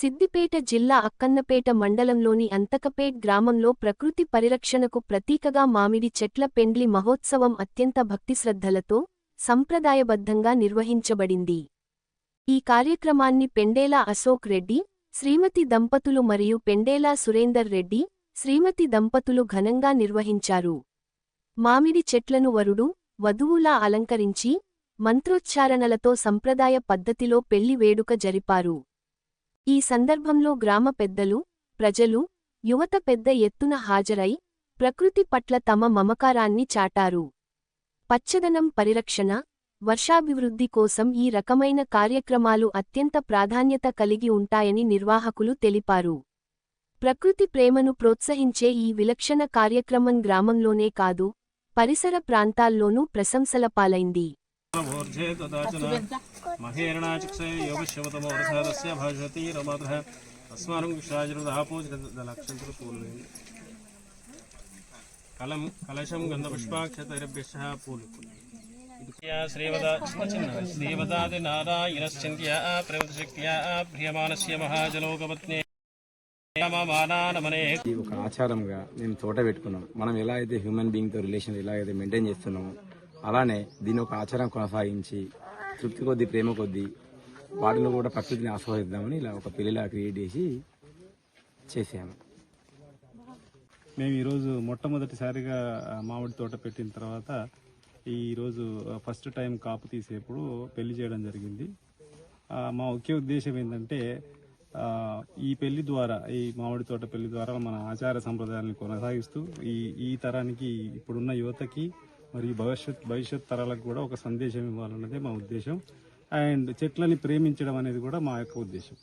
సిద్దిపేట జిల్లా అక్కన్నపేట మండలంలోని అంతకపేట్ గ్రామంలో ప్రకృతి పరిరక్షణకు ప్రతీకగా మామిడి చెట్ల పెండ్లి మహోత్సవం అత్యంత భక్తిశ్రద్ధలతో సంప్రదాయబద్ధంగా నిర్వహించబడింది. ఈ కార్యక్రమాన్ని పెండేలా అశోక్ రెడ్డి శ్రీమతి దంపతులు మరియు పెండేలా సురేందర్ రెడ్డి శ్రీమతి దంపతులు ఘనంగా నిర్వహించారు. మామిడి చెట్లను వరుడు వధువులా అలంకరించి మంత్రోచ్చారణలతో సంప్రదాయ పద్ధతిలో పెళ్ళి వేడుక జరిపారు. ఈ సందర్భంలో గ్రామ పెద్దలు ప్రజలు యువత పెద్ద ఎత్తున హాజరై ప్రకృతి పట్ల తమ మమకారాన్ని చాటారు. పచ్చదనం పరిరక్షణ వర్షాభివృద్ధి కోసం ఈ రకమైన కార్యక్రమాలు అత్యంత ప్రాధాన్యత కలిగి ఉంటాయని నిర్వాహకులు తెలిపారు. ప్రకృతి ప్రేమను ప్రోత్సహించే ఈ విలక్షణ కార్యక్రమం గ్రామంలోనే కాదు పరిసర ప్రాంతాల్లోనూ ప్రశంసల పాలైంది ऊर्जे तदाचन महेरणाचक्षे योगश्यवतमोरथस्य भाषति रमातः अस्मानं विश्राजरुदापूजलक्षन्तपूर्णे कलं कलशं गन्धपुष्पाक्षतैरभ्यश्च पूलुकुल श्रीवदा श्रीवदादि नारायणश्चिन्त्या प्रेमशक्त्या प्रियमानस्य महाजलोकपत्ने मानानमने ఇది ఒక ఆచారంగా మేము తోట పెట్టుకున్నాం మనం ఎలా అయితే హ్యూమన్ బీయింగ్ తో రిలేషన్ ఎలా అయితే మెయింటైన్ చేస్తున్నామో అలానే దీని ఒక ఆచారం కొనసాగించి తృప్తి కొద్ది ప్రేమ కొద్ది వాటిలో కూడా ప్రకృతిని ఆస్వాదిద్దామని ఇలా ఒక పెళ్ళిలా క్రియేట్ చేసి చేసాము మేము ఈరోజు మొట్టమొదటిసారిగా మామిడి తోట పెట్టిన తర్వాత ఈరోజు ఫస్ట్ టైం కాపు తీసేప్పుడు పెళ్ళి చేయడం జరిగింది. మా ముఖ్య ఉద్దేశం ఏంటంటే ఈ పెళ్ళి ద్వారా ఈ మామిడి తోట పెళ్ళి ద్వారా మన ఆచార సంప్రదాయాలను కొనసాగిస్తూ ఈ ఈ తరానికి ఇప్పుడున్న యువతకి మరియు భవిష్యత్ భవిష్యత్ తరాలకు కూడా ఒక సందేశం ఇవ్వాలన్నదే మా ఉద్దేశం. అండ్ చెట్లని ప్రేమించడం అనేది కూడా మా యొక్క ఉద్దేశం.